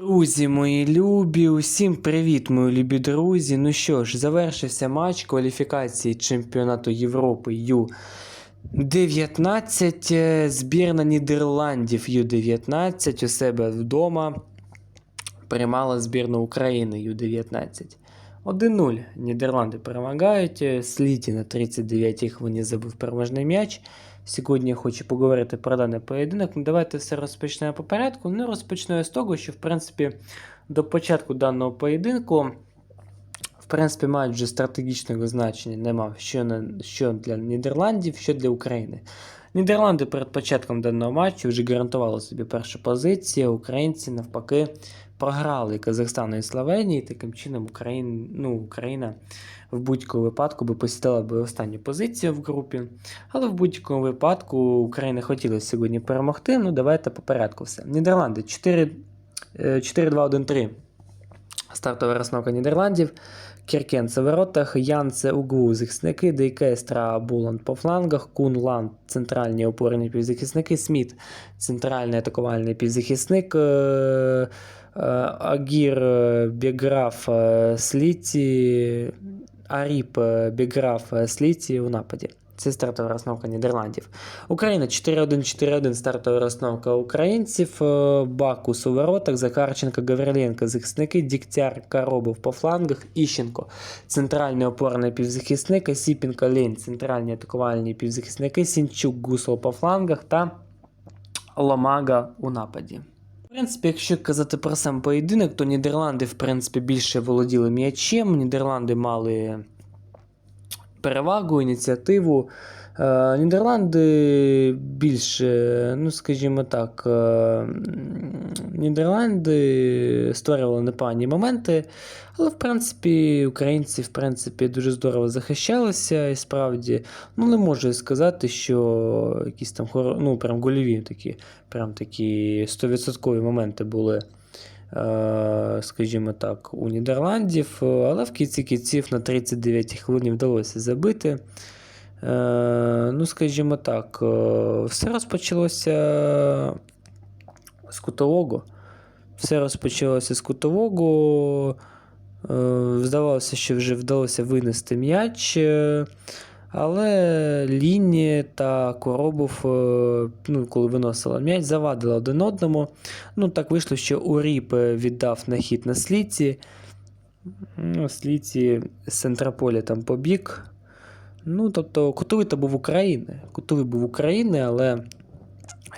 Друзі, мої любі, усім привіт, мої любі друзі. Ну що ж, завершився матч кваліфікації чемпіонату Європи Ю-19. Е, Збірна Нідерландів Ю-19 у себе вдома приймала збірну України Ю-19. 1-0. Нідерланди перемагають. Е, Сліті на 39-й хвилині забив переможний м'яч. Сьогодні я хочу поговорити про даний поєдинок. Ну, давайте все розпочнемо по порядку. Ну, розпочну я з того, що в принципі до початку даного поєдинку. В принципі, мають вже стратегічного значення нема що, на, що для Нідерландів, що для України. Нідерланди перед початком даного матчу вже гарантували собі першу позицію. Українці навпаки програли Казахстану і Словенії. Таким чином, Україна, ну, Україна в будь-якому випадку би посідала би останню позицію в групі. Але в будь-якому випадку Україна хотіла сьогодні перемогти. Ну, давайте по порядку все. Нідерланди 4-2-1-3. Стартова розновка Нідерландів. Кіркенце в воротах, Янце Угу захисники, Дейкестра Буланд по флангах, Кун Ланд центральні опорні півзахисники, Сміт центральний атакувальний півзахисник, е, е, Агір е, Біграф Сліті, Аріп Біграф Сліті у нападі. Це стартова розновка Нідерландів. Україна 4-1-4-1 стартова розновка українців. Е, Бакус у воротах, Захарченко, Гавриленко, захисники, Дігтяр, Коробов по флангах, Іщенко, центральний опорний півзахисник, Осіпінко, Лень, центральні атакувальні півзахисники, Сінчук, Гусол по флангах та Ломага у нападі. В принципі, якщо казати про сам поєдинок, то Нідерланди, в принципі, більше володіли м'ячем. Нідерланди мали перевагу, ініціативу. Е, Нідерланди більше, ну скажімо так, е, Нідерланди створювали непогані моменти, але в принципі українці в принципі, дуже здорово захищалися і справді ну, не можу сказати, що якісь там хоро- ну, прям гольові такі, прям такі 100% моменти були. Е, Скажімо так, у Нідерландів, е, але в кінці кінців на 39 хвилині вдалося забити. Е, ну, скажімо так, все розпочалося з кутового. Все розпочалося з кутового. Здавалося, що вже вдалося винести м'яч. Але Ліні та Коробов, е, ну, коли виносила м'яч, завадили один одному. Ну, так вийшло, що Уріп е, віддав на хід на сліці. Ну, сліці з центрополя там побіг. Ну, тобто, кутовий то був України. Кутовий був України, але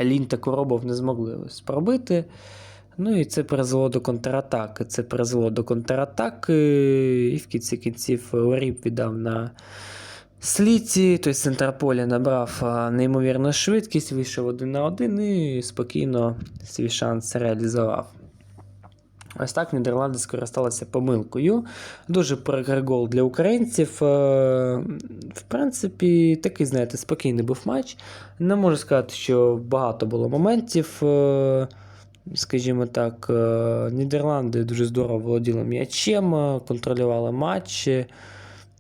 Лінь та Коробов не змогли ось пробити. Ну і це призвело до контратаки. Це призвело до контратаки, і в кінці кінців Оріп віддав на сліці. Той центрополя набрав неймовірну швидкість, вийшов один на один і спокійно свій шанс реалізував. Ось так Нідерланди скористалися помилкою. Дуже гол для українців. В принципі, такий, знаєте, спокійний був матч. Не можу сказати, що багато було моментів. Скажімо так, Нідерланди дуже здорово володіли м'ячем, контролювали матч.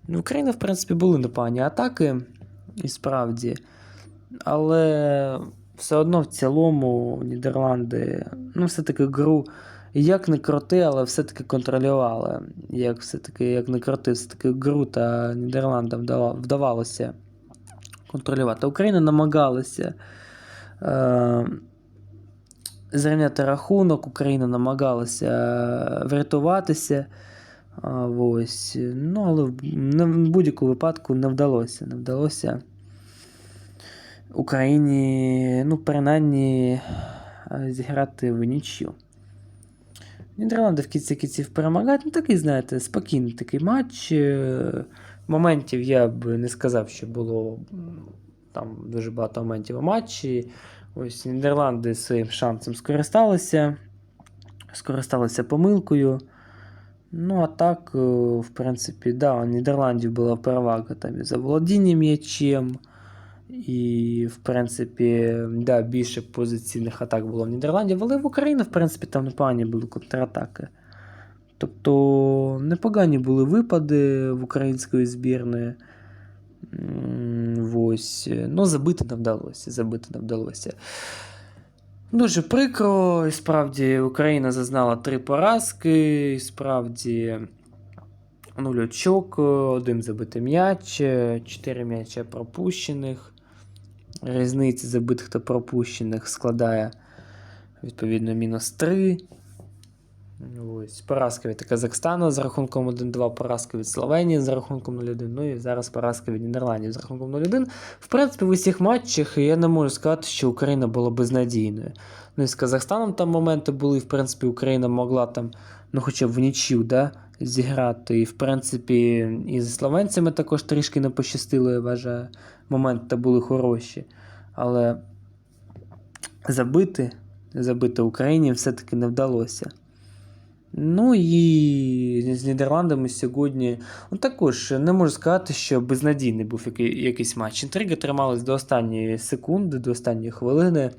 Ну, Україна, в принципі, були непогані атаки, і справді. Але все одно в цілому Нідерланди, ну, все-таки гру як не крути, але все-таки контролювали. Як все-таки, як не крути, все-таки гру та Нідерландам вдавалося контролювати. Україна намагалася е, зрівняти рахунок, Україна намагалася е, врятуватися. Ось. Ну, але в будь-якому випадку не вдалося. Не вдалося Україні, ну, принаймні, зіграти в нічю. Нідерланди в кінці кінців перемагають. Ну, такий, знаєте, спокійний такий матч. Е, Моментів я б не сказав, що було там дуже багато моментів у матчі. Ось Нідерланди своїм шансом скористалися. Скористалися помилкою. Ну, а так, е, в принципі, да, у Нідерландів була перевага там і за володінням м'ячем. І, в принципі, да, більше позиційних атак було в Нідерландів, але в Україні, в принципі, там непогані були контратаки. Тобто непогані були випади в української збірної. Ось. Ну, забити не вдалося. Забити не вдалося. Дуже прикро, і справді Україна зазнала три поразки, і справді нуль очок, один забитий м'яч, чотири м'яча пропущених. Різниця забитих та пропущених складає відповідно мінус 3. Ось, поразка від Казахстану з рахунком 1-2, поразка від Словенії з рахунком 0-1, ну і зараз поразка від Нідерландів з рахунком 0-1. В принципі, в усіх матчах я не можу сказати, що Україна була безнадійною. Ну і з Казахстаном там моменти були, в принципі, Україна могла там, ну хоча б в нічю, да, зіграти. І в принципі, і з словенцями також трішки не пощастило, я вважаю. Моменти були хороші. Але забити, забити Україні все-таки не вдалося. Ну і з Нідерландами сьогодні ну, також не можу сказати, що безнадійний був який, якийсь матч. Інтрига трималась до останньої секунди, до останньої хвилини.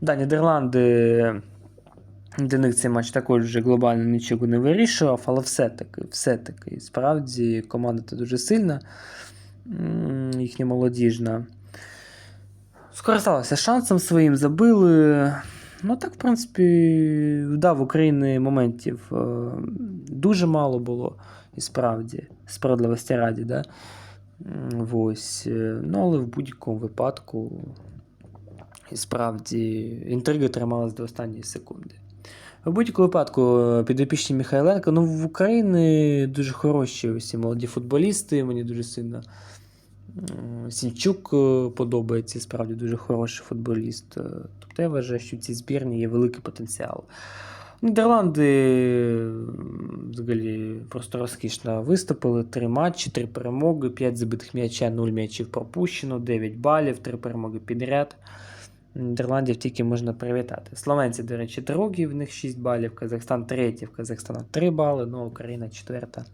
Да, Нідерланди для них цей матч також вже глобально нічого не вирішував, але все-таки, все-таки, справді команда та дуже сильна, їхня молодіжна. Скористалася шансом своїм, забили. Ну, так, в принципі, да, в Україні моментів е, дуже мало було, і справді, справедливості раді, да? Ось. е, Ну, але в будь-якому випадку, і справді, інтрига трималась до останньої секунди. В будь-якому випадку, е, підопічні Михайленка, ну, в Україні дуже хороші усі молоді футболісти, мені дуже сильно. Сінчук е, подобається, справді дуже хороший футболіст. Е, Тобто я вважаю, що в цій збірні є великий потенціал. Нідерланди взагалі просто розкішно виступили. Три матчі, три перемоги, 5 забитих м'яча, 0 м'ячів пропущено, 9 балів, 3 перемоги підряд. Нідерландів тільки можна привітати. Словенці, до речі, другі, в них 6 балів, Казахстан третій, в Казахстана 3 бали, ну Україна четверта.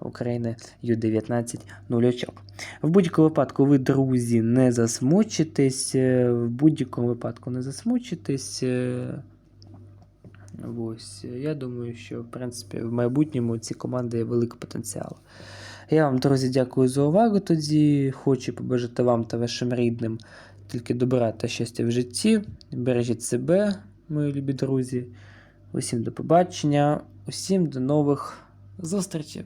України Ю-19 0 очок. В будь-якому випадку ви, друзі, не засмучитесь. е, В будь-якому випадку не засмучитесь. е, Ось, я думаю, що в принципі в майбутньому ці команди є великий потенціал. Я вам, друзі, дякую за увагу. Тоді хочу побажати вам та вашим рідним тільки добра та щастя в житті. Бережіть себе, мої любі друзі. Усім до побачення, усім до нових зустрічей.